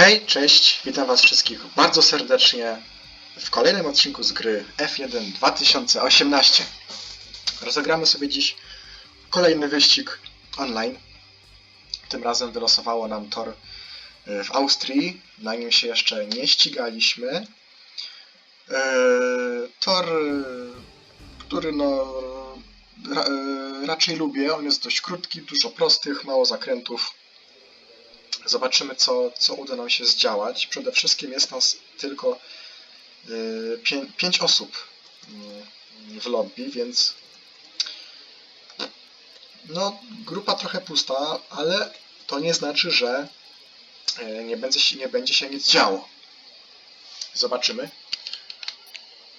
Hej, cześć, witam was wszystkich bardzo serdecznie w kolejnym odcinku z gry F1 2018. Rozegramy sobie dziś kolejny wyścig online. Tym razem wylosowało nam tor e, w Austrii, na nim się jeszcze nie ścigaliśmy. E, Tor, e, który no ra, raczej lubię, on jest dość krótki, dużo prostych, mało zakrętów. Zobaczymy, co, co uda nam się zdziałać. Przede wszystkim jest nas tylko 5 osób y, w lobby, więc no, grupa trochę pusta, ale to nie znaczy, że y, nie będzie się, nie będzie się nic działo. Zobaczymy.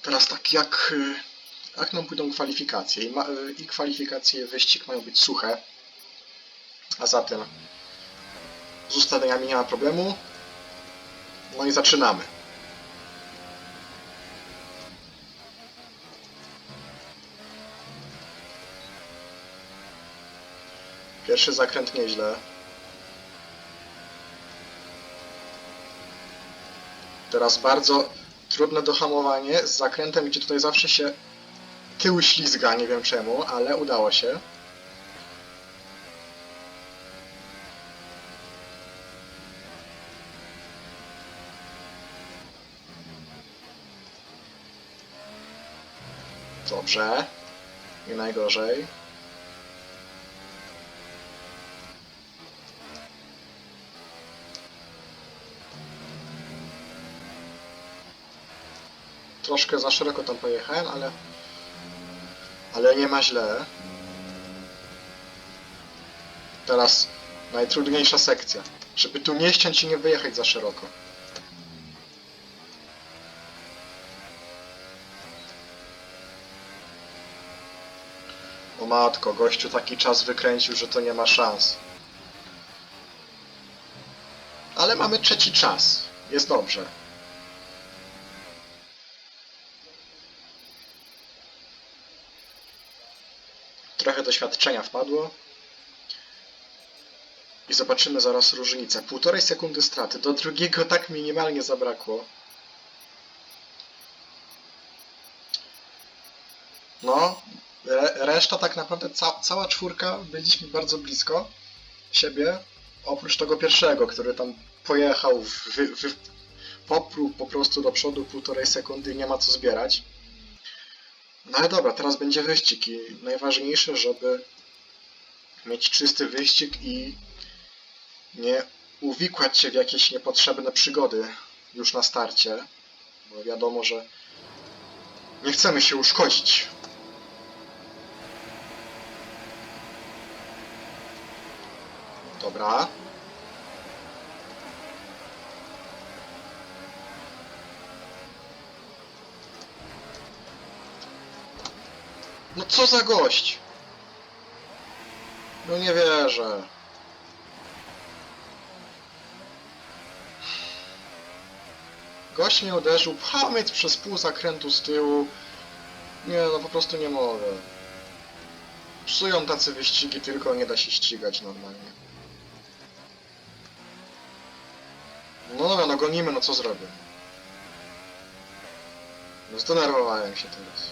Teraz tak, jak, y, jak nam pójdą kwalifikacje? I, ma, y, I kwalifikacje, wyścig mają być suche. A zatem z ustawieniami nie ma problemu. No i zaczynamy. Pierwszy zakręt nieźle. Teraz bardzo trudne dohamowanie z zakrętem, gdzie tutaj zawsze się tył ślizga, nie wiem czemu, ale udało się. Dobrze. Nie najgorzej. Troszkę za szeroko tam pojechałem, ale... Ale nie ma źle. Teraz najtrudniejsza sekcja. Żeby tu nie ściąć i nie wyjechać za szeroko. Matko, gościu taki czas wykręcił, że to nie ma szans. Ale mamy trzeci czas. Jest dobrze. Trochę doświadczenia wpadło. I zobaczymy zaraz różnicę. Półtorej sekundy straty. Do drugiego tak minimalnie zabrakło. No, reszta tak naprawdę, ca, cała czwórka byliśmy bardzo blisko siebie, oprócz tego pierwszego, który tam pojechał, w, po prostu do przodu półtorej sekundy nie ma co zbierać. No ale dobra, teraz będzie wyścig i najważniejsze, żeby mieć czysty wyścig i nie uwikłać się w jakieś niepotrzebne przygody już na starcie, bo wiadomo, że nie chcemy się uszkodzić. Dobra. No co za gość? No nie wierzę. Gość mnie uderzył, pchał mnie przez pół zakrętu z tyłu. Nie, no po prostu nie mogę. Psują tacy wyścigi, tylko nie da się ścigać normalnie. No dobra, no gonimy, no co zrobię? No zdenerwowałem się teraz.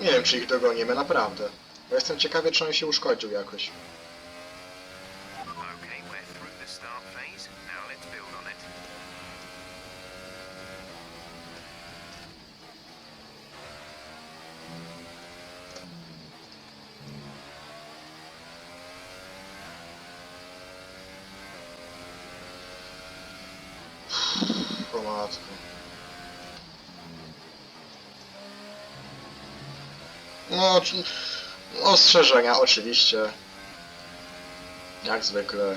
Nie wiem, czy ich dogonimy, naprawdę. Bo jestem ciekawy, czy on się uszkodził jakoś. Okay, we're through the start phase. Now let's build on it. O matko. No, ostrzeżenia oczywiście. Jak zwykle.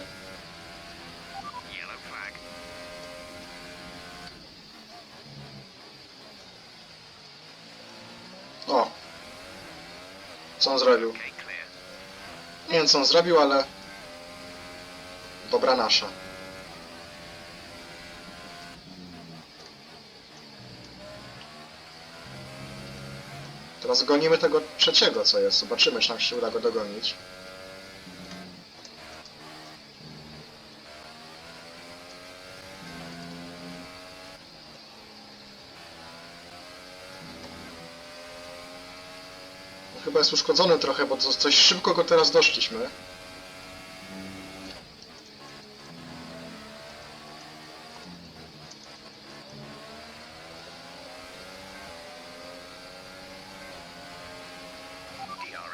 O! Co on zrobił? Nie wiem co on zrobił, ale... Dobra nasza. Teraz gonimy tego trzeciego, co jest. Zobaczymy, czy nam się uda go dogonić. Chyba jest uszkodzony trochę, bo coś szybko go teraz doszliśmy.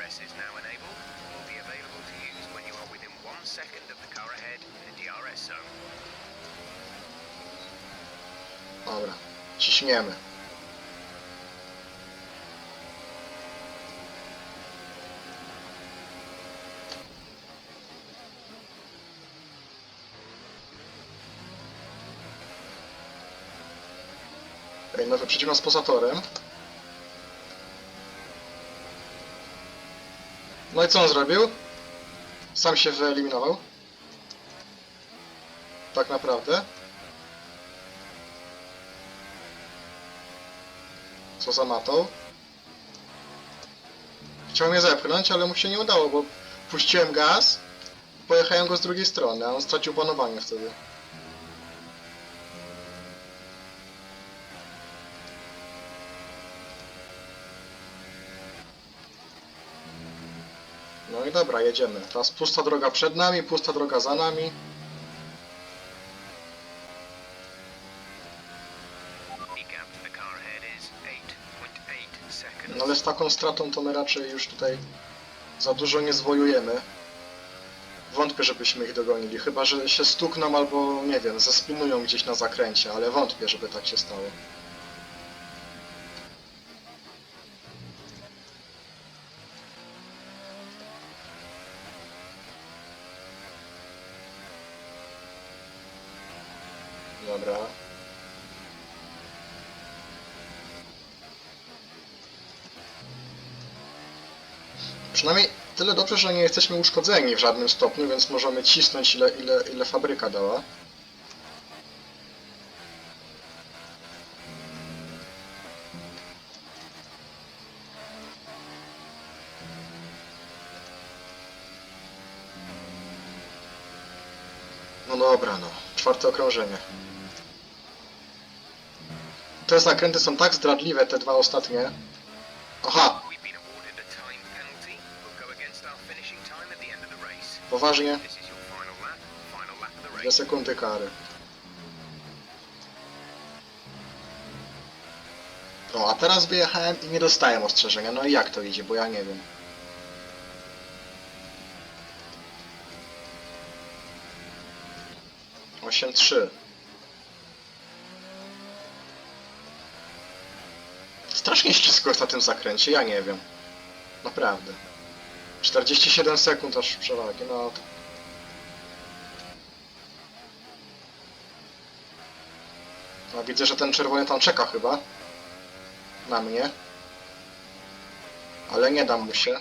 Is now enabled. Will be available to use when you are within one second of the car ahead in the DRS zone. Dobra, ciśniemy. No poza torem. No i co on zrobił? Sam się wyeliminował? Tak naprawdę? Co za matą? Chciał mnie zepchnąć, ale mu się nie udało, bo puściłem gaz, pojechałem go z drugiej strony, a on stracił panowanie wtedy. No i dobra, jedziemy. Teraz pusta droga przed nami, pusta droga za nami. The gap to the car ahead is 8.8 seconds. No ale z taką stratą to my raczej już tutaj za dużo nie zwojujemy. Wątpię, żebyśmy ich dogonili, chyba że się stukną albo, nie wiem, zespinują gdzieś na zakręcie, ale wątpię, żeby tak się stało. Dobra. Przynajmniej tyle dobrze, że nie jesteśmy uszkodzeni w żadnym stopniu, więc możemy cisnąć ile, ile, ile fabryka dała. No dobra, no. Czwarte okrążenie. Te zakręty są tak zdradliwe, te dwa ostatnie. Aha, poważnie. Dwie sekundy kary. O, a teraz wyjechałem i nie dostałem ostrzeżenia. No i jak to idzie, bo ja nie wiem. Osiem trzy. Strasznie ślisko jest na tym zakręcie, ja nie wiem. Naprawdę. 47 sekund aż przewagi, no to No, widzę, że ten czerwony tam czeka chyba. Na mnie. Ale nie dam mu się.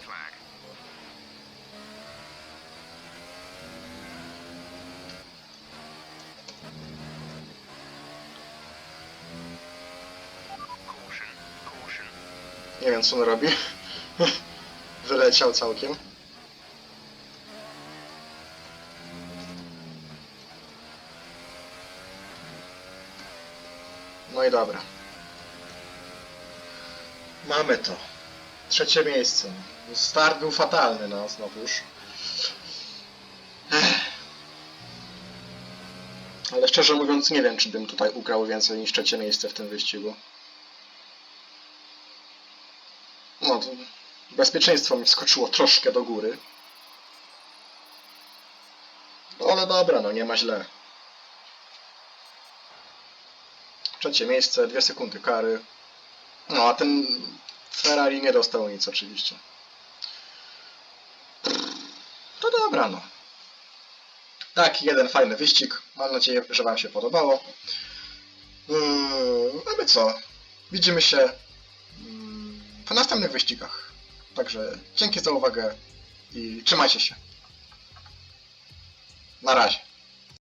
Nie wiem, co on robi. Wyleciał całkiem. No i dobra. Mamy to. Trzecie miejsce. Start był fatalny, no znowuż. Ale szczerze mówiąc nie wiem, czy bym tutaj ugrał więcej niż trzecie miejsce w tym wyścigu. No, to bezpieczeństwo mi wskoczyło troszkę do góry. No ale dobra, no nie ma źle. Trzecie miejsce, dwie sekundy kary. No, a ten Ferrari nie dostał nic oczywiście. To dobra, no. Tak, jeden fajny wyścig. Mam nadzieję, że Wam się podobało. Yy, a my co? Widzimy się w następnych wyścigach. Także dzięki za uwagę i trzymajcie się. Na razie.